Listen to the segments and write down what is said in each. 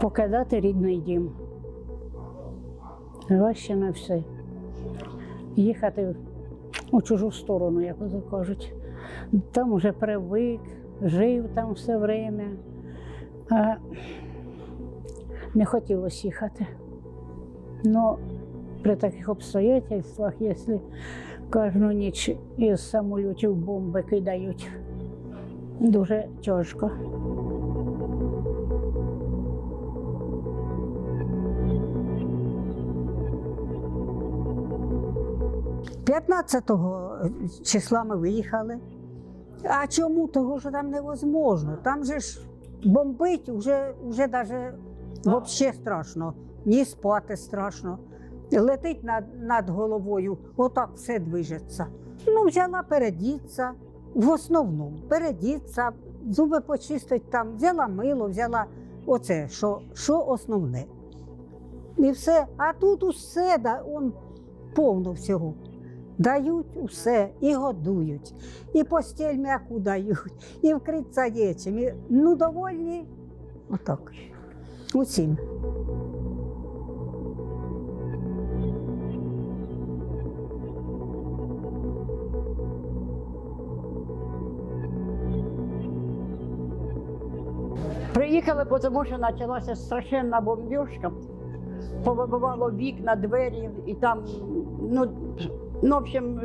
Покидати рідний дім. Важче на все. Їхати у чужу сторону, як кажуть. Там уже привик, жив там все время. А не хотілося їхати. Но при таких обстоятельствах, якщо кожну ніч із самолітів бомби кидають, дуже тяжко. 15-го числа ми виїхали. А чому? Того що там невозможно. Там же ж бомбить вже, вже даже взагалі страшно. Ні спати страшно. Летить над, над головою, отак все движеться. Ну, взяла передіться, в основному передіться, зуби почистить там, взяла мило, взяла оце, що, що основне. І все. А тут усе да, он, повно всього. Дають усе і годують, і постіль м'яку дають, і чим. І, Ну, довольні. Отак. Усім. Приїхали, тому що почалася страшенна бомбіжка. Повибивало вікна, двері, і там, ну, ну в общем,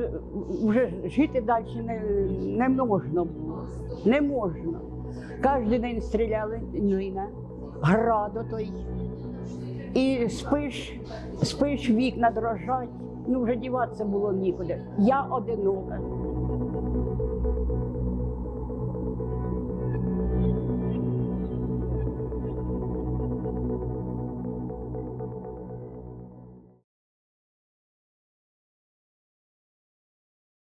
вже жити далі не, не можна було. Не можна. Кожен день стріляли, ну і на той. І спиш, спиш, вікна дрожать. Ну, вже діватися було нікуди. Я одинока.